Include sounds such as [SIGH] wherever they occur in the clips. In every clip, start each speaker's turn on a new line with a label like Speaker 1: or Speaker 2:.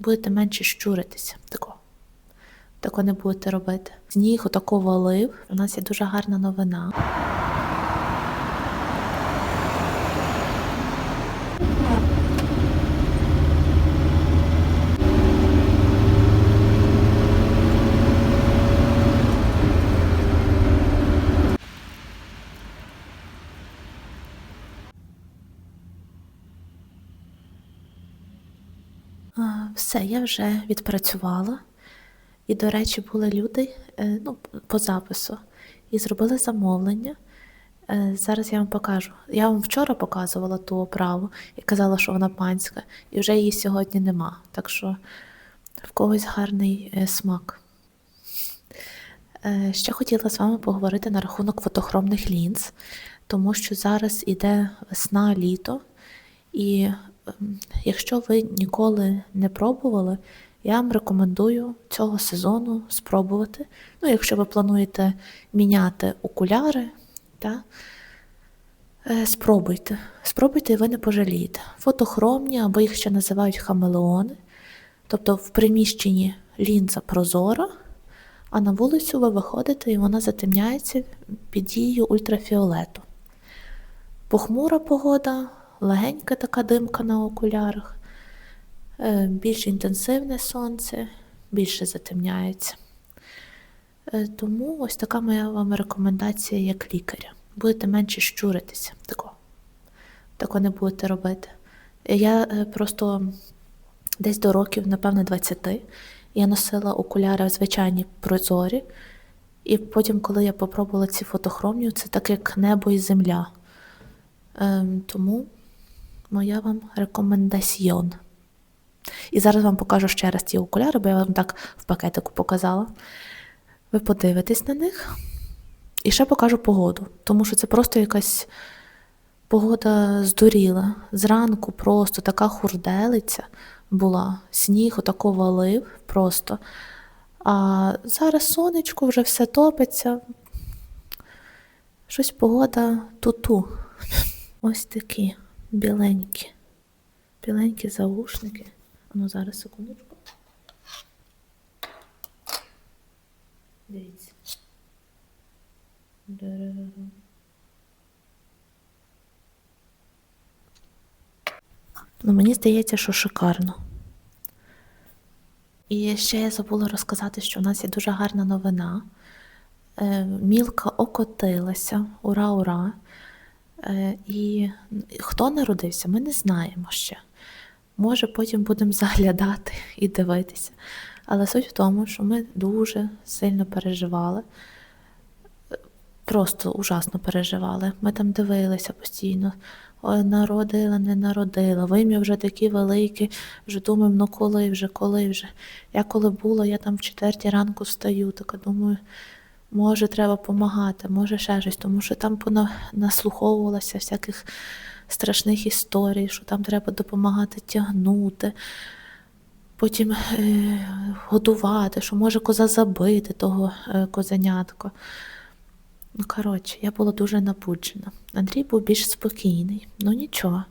Speaker 1: будете менше щуритися. Тако. Тако не будете робити. Сніг отако валив. У нас є дуже гарна новина. А, Все, я вже відпрацювала. І, до речі, були люди е, ну, по запису і зробили замовлення. Е, Зараз я вам покажу. Я вам вчора показувала ту оправу і казала, що вона панська, і вже її сьогодні нема. Так що в когось гарний е, смак. Ще хотіла з вами поговорити на рахунок фотохромних лінз, тому що зараз іде весна, літо, і якщо ви ніколи не пробували, я вам рекомендую цього сезону спробувати. Ну, якщо ви плануєте міняти окуляри, та, е, спробуйте. Спробуйте і ви не пожалієте. Фотохромні, або їх ще називають хамелеони. Тобто в приміщенні лінза прозора, а на вулицю ви виходите і вона затемняється під дією ультрафіолету. Похмура погода, легенька така димка на окулярах, е, більш інтенсивне сонце, більше затемняється. Е, Тому ось така моя вам рекомендація як лікаря. Будете менше щуритися. Тако. Тако не будете робити. Я е, просто десь до років, напевно, 20, я носила окуляри звичайні прозорі. І потім, коли я попробувала ці фотохромні, це так як небо і земля. Ем, тому моя вам рекомендаціон. І зараз вам покажу ще раз ті окуляри, бо я вам так в пакетику показала. Ви подивитесь на них. І ще покажу погоду, тому що це просто якась погода здуріла. Зранку просто така хурделиця була, сніг отако валив просто. А зараз сонечко вже все топиться. Щось погода туту. Ось такі біленькі. Біленькі заушники. Ну, зараз секундочку. Дивіться. Ну, мені здається, що шикарно. І ще я забула розказати, що в нас є дуже гарна новина. Е, Мілка окотилася, ура, ура. Е, І хто народився, ми не знаємо ще. Може, потім будемо [LAUGHS] заглядати і дивитися. Але суть в тому, що ми дуже сильно переживали. Е, Просто ужасно переживали. Ми там дивилися постійно. Ой, народила, не народила. Вим'я вже такі великі, вже думаємо, ну коли вже, коли вже. Я коли була, я там в четвертій ранку встаю, така думаю, може, треба допомагати, може ще щось, тому що там наслуховувалося всяких страшних історій, що там треба допомагати тягнути, потім е, годувати, що може коза забити того е, козенятко. Ну, коротше, я була дуже напуджена. Андрій був більш спокійний. Ну нічого.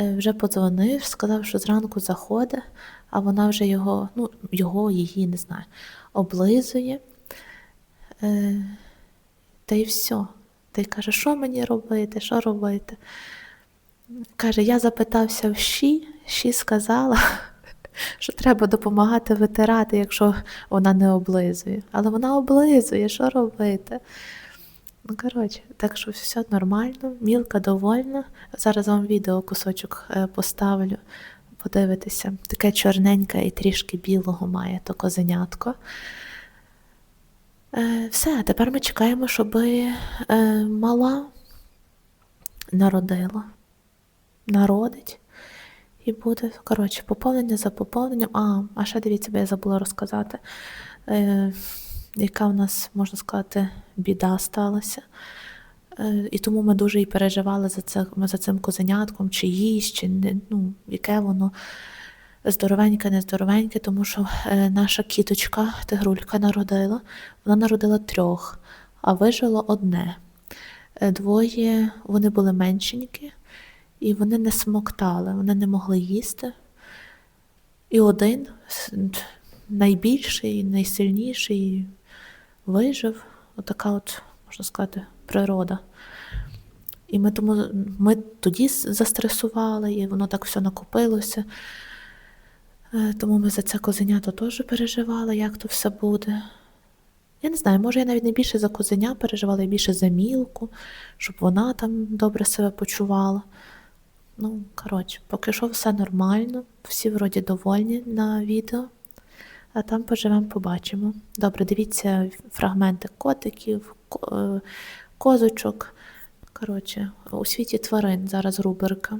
Speaker 1: Е, Вже подзвонив, сказав, що зранку заходить, а вона вже його, ну, його, її, не знаю, облизує. Е, Та й все. Та й каже, що мені робити, що робити? Каже, я запитався в Щі, Щі сказала, [LAUGHS] що треба допомагати витирати, якщо вона не облизує. Але вона облизує, що робити? Ну, коротше, так що все нормально, мілка довольна. Зараз вам відео кусочок е, поставлю, подивитися. Таке чорненьке і трішки білого має то козенятко. Е, Все, тепер ми чекаємо, щоб е, мала народила. Народить. І буде, коротше, поповнення за поповненням. А, а ще дивіться, бо я забула розказати, е, яка в нас, можна сказати, біда сталася. І тому ми дуже і переживали за, це, за цим козенятком, чи їсть, чи не, ну, яке воно здоровеньке, не здоровеньке, тому що е, наша кіточка, тигрулька, народила, вона народила трьох, а вижило одне. Е, Двоє вони були меншенькі, і вони не смоктали, вони не могли їсти. І один найбільший, найсильніший вижив. Отака от, можна сказати, природа. І ми тому ми тоді застресували, і воно так все накопилося. Е, Тому ми за це козенято теж переживали, як то все буде. Я не знаю, може, я навіть не більше за козеня переживала, я більше за мілку, щоб вона там добре себе почувала. Ну, коротше, поки що все нормально, всі вроді довольні на відео, а там поживемо, побачимо. Добре, дивіться фрагменти котиків, е, козочок. Коротше, у світі тварин зараз рубрика.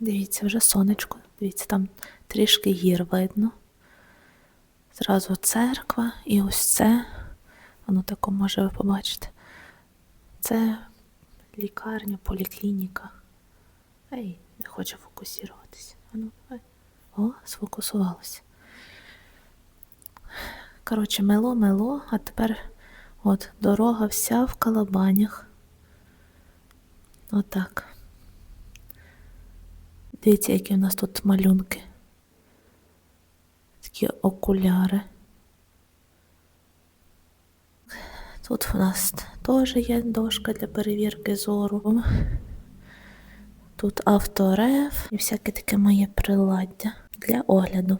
Speaker 1: Дивіться, вже сонечко. Дивіться, там трішки гір видно. Зразу церква і ось це. Воно тако може ви побачите. Це лікарня, поліклініка. Ей, не хоче фокусуватися. Ану, ай. О, сфокусувалося. Коротше, мело, мело, а тепер от дорога вся в калабанях. Отак. Дивіться, які у нас тут малюнки. такі окуляри. Тут у нас теж є дошка для перевірки зору. Тут авторев і всяке таке моє приладдя для огляду.